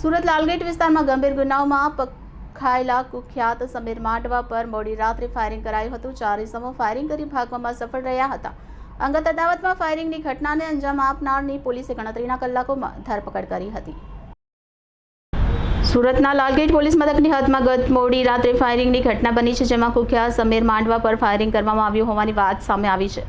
સુરત લાલગેટ વિસ્તારમાં ગંભીર ગુનાઓમાં પખાયેલા કુખ્યાત સમીર માંડવા પર મોડી રાત્રે ફાયરિંગ કરાયું હતું. ચાર ઇસમો ફાયરિંગ કરી ભાગવામાં સફળ રહ્યા હતા. અંગત અદાવતમાં ફાયરિંગની ઘટનાને અંજામ આપનારની પોલીસે ગણતરીના કલાકોમાં ધરપકડ કરી હતી. સુરતના લાલગેટ પોલીસ મથકની હદમાં ગત મોડી રાત્રે ફાયરિંગની ઘટના બની છે, જેમાં કુખ્યાત સમીર માંડવા પર ફાયરિંગ કરવામાં આવ્યું હોવાની વાત સામે આવી છે.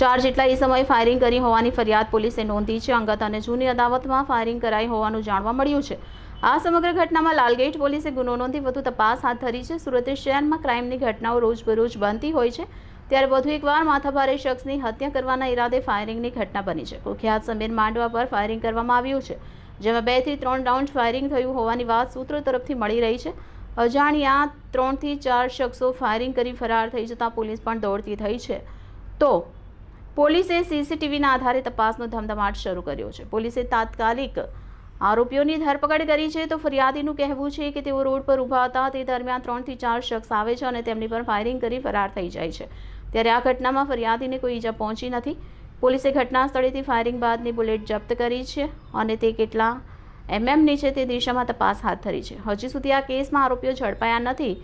ચાર જેટલા એ સમયે ફાયરિંગ કરી હોવાની ફરિયાદ પોલીસે નોંધી છે, અંગત અને જૂની અદાવતમાં ફાયરિંગ કરાઈ હોવાનું જાણવા મળ્યું છે. આ સમગ્ર ઘટનામાં લાલગેટ પોલીસે ગુનો નોંધી વધુ તપાસ હાથ ધરી છે. સુરત શહેરમાં ક્રાઇમની ઘટનાઓ રોજબરોજ બનતી હોય છે. ત્યારે વધુ એકવાર માથાભારે શખ્સની હત્યા કરવાના ઈરાદે ફાયરિંગની ઘટના બની છે. કુખ્યાત સમીર માંડવા પર ફાયરિંગ કરવામાં આવ્યું છે, જેમાં બેથી ત્રણ રાઉન્ડ ફાયરિંગ થયું હોવાની વાત સૂત્રો તરફથી મળી રહી છે. અજાણ્યા ત્રણથી ચાર શખ્સો ફાયરિંગ કરી ફરાર થઈ જતાં પોલીસ પણ દોડતી થઈ છે. તો, પોલીસે સીસીટીવીના આધારે તપાસનો ધમધમાટ શરૂ કર્યો છે. પોલીસે તાત્કાલિક આરોપીઓની ધરપકડ કરી છે તો ફરિયાદીનું કહેવું છે કે તેઓ રોડ પર ઊભા હતા. તે દરમિયાન ત્રણથી ચાર શખ્સ આવે છે અને તેમની પર ફાયરિંગ કરી ફરાર થઈ જાય છે. ત્યારે આ ઘટનામાં ફરિયાદીને કોઈ ઈજા પહોંચી નથી. પોલીસે ઘટના સ્થળેથી ફાયરિંગ બાદની બુલેટ જપ્ત કરી છે અને તે કેટલા એમએમની છે તે દિશામાં તપાસ હાથ ધરી છે. હજી સુધી આ કેસમાં આરોપીઓ ઝડપાયા નથી.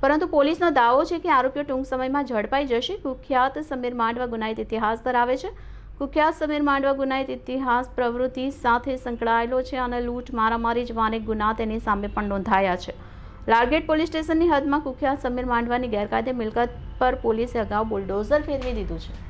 પરંતુ પોલીસનો દાવો છે કે આરોપીઓ ટૂંક સમયમાં ઝડપાઈ જશે. કુખ્યાત સમીર માંડવા ગુનાહિત ઇતિહાસ ધરાવે છે. કુખ્યાત સમીર માંડવા ગુનાહિત ઇતિહાસ પ્રવૃત્તિ સાથે સંકળાયેલો છે અને લૂંટ મારામારી જેવા અનેક ગુના તેની સામે પણ નોંધાયા છે. લાલગેટ પોલીસ સ્ટેશનની હદમાં કુખ્યાત સમીર માંડવાની ગેરકાયદે મિલકત પર પોલીસે અગાઉ બુલડોઝર ફેરવી દીધું છે.